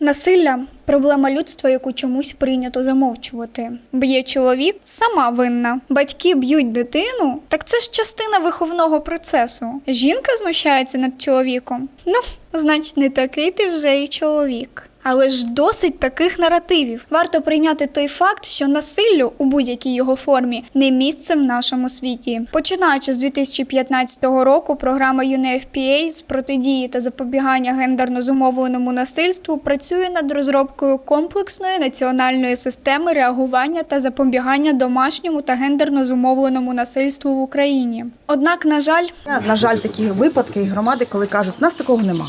Насилля проблема людства, яку чомусь прийнято замовчувати. Б'є чоловік, сама винна. Батьки б'ють дитину, так це ж частина виховного процесу. Жінка знущається над чоловіком. Ну, значить, не такий ти вже і чоловік. Але ж досить таких наративів. Варто прийняти той факт, що насиллю у будь-якій його формі не місце в нашому світі. Починаючи з 2015 року, програма UNFPA з протидії та запобігання гендерно зумовленому насильству працює над розробкою комплексної національної системи реагування та запобігання домашньому та гендерно зумовленому насильству в Україні. Однак, на жаль, На жаль, такі випадки і громади, коли кажуть, нас такого нема.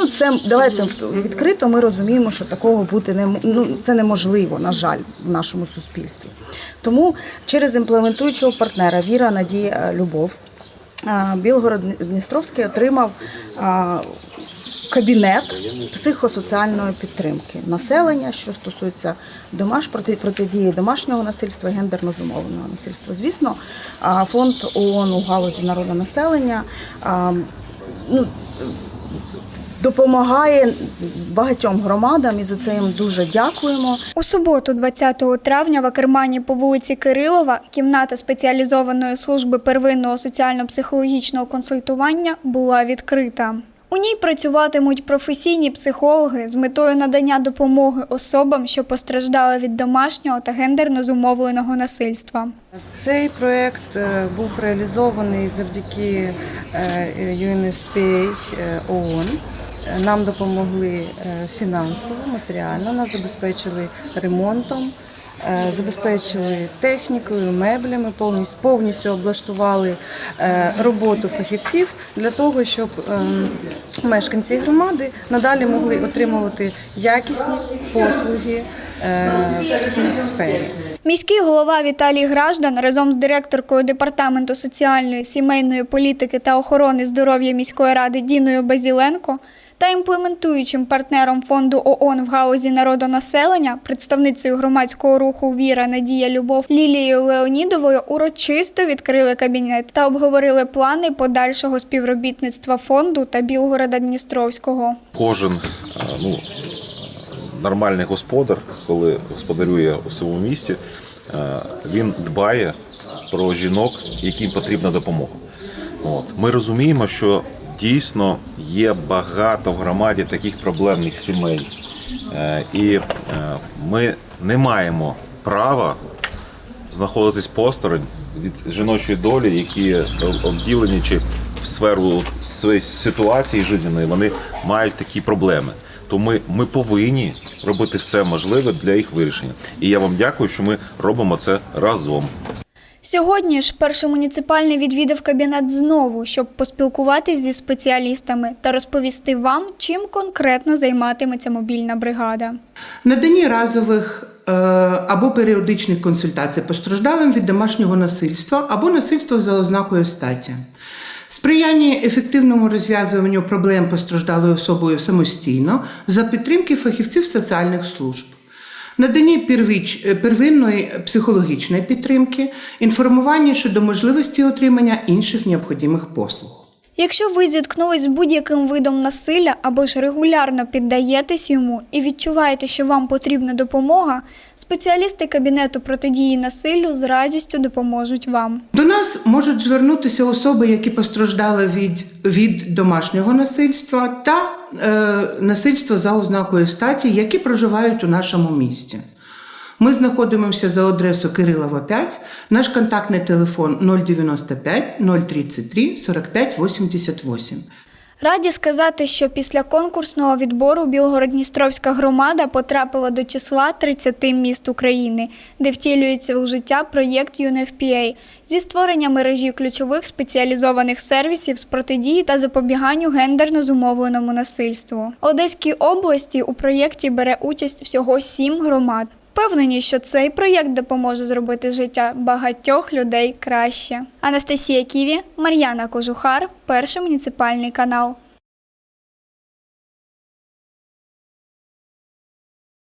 Ну це давайте відкрито. Ми розуміємо, що такого бути не ну, це неможливо, на жаль, в нашому суспільстві. Тому через імплементуючого партнера Віра, Надія, Любов Білгород Дністровський отримав кабінет психосоціальної підтримки населення, що стосується домаш проти протидії домашнього насильства, гендерно зумовленого насильства. Звісно, фонд ООН у галузі народонаселення ну, допомагає багатьом громадам, і за це їм дуже дякуємо. У суботу, 20 травня, в Акермані по вулиці Кирилова, кімната спеціалізованої служби первинного соціально-психологічного консультування була відкрита. У ній працюватимуть професійні психологи з метою надання допомоги особам, що постраждали від домашнього та гендерно зумовленого насильства. Цей проєкт е, був реалізований завдяки UNFPA е, ООН. Е, Нам допомогли фінансово, матеріально, нас забезпечили ремонтом, забезпечили технікою, меблями, повністю, повністю облаштували е, роботу фахівців для того, щоб ем, мешканці громади надалі могли отримувати якісні послуги е, в цій сфері. Міський голова Віталій Граждан разом з директоркою департаменту соціальної, сімейної політики та охорони здоров'я міської ради Діною Базіленко та імплементуючим партнером фонду ООН в галузі народонаселення, представницею громадського руху Віра Надія Любов Лілією Леонідовою урочисто відкрили кабінет та обговорили плани подальшого співробітництва фонду та Білгорода Дністровського. кожен е, ну, нормальний господар, коли господарює у своєму місті, е, він дбає про жінок, яким потрібна допомога. От. Ми розуміємо, що дійсно є багато в громаді таких проблемних сімей. Е, І е, ми не маємо права знаходитись посторонь від жіночої долі, які обділені чи в сферу своєї ситуації життєвої, вони мають такі проблеми. Тому ми, ми повинні робити все можливе для їх вирішення. І я вам дякую, що ми робимо це разом. Сьогодні ж перший муніципальний відвідав кабінет знову, щоб поспілкуватись зі спеціалістами та розповісти вам, чим конкретно займатиметься мобільна бригада. Наданні разових е, або періодичних консультацій постраждалим від домашнього насильства або насильства за ознакою статі. Сприяння ефективному розв'язуванню проблем постраждалою особою самостійно за підтримки фахівців соціальних служб. Надання первіч, е, первинної психологічної підтримки, інформування щодо можливості отримання інших необхідних послуг. Якщо ви зіткнулись з будь-яким видом насилля або ж регулярно піддаєтесь йому і відчуваєте, що вам потрібна допомога, спеціалісти кабінету протидії насиллю з радістю допоможуть вам. До нас можуть звернутися особи, які постраждали від, від домашнього насильства та насильства за ознакою статі, які проживають у нашому місті. Ми знаходимося за адресою Кирилова 5. Наш контактний телефон 095 033 45 88. Раді сказати, що після конкурсного відбору Білгород-Дністровська громада потрапила до числа 30 міст України, де втілюється у життя проєкт UNFPA зі створення мережі ключових спеціалізованих сервісів з протидії та запобіганню гендерно зумовленому насильству. Одеській області у проєкті бере участь всього сім громад. Впевнені, що цей проєкт допоможе зробити життя багатьох людей краще. Анастасія Ківі, Мар'яна Кожухар, перший муніципальний канал.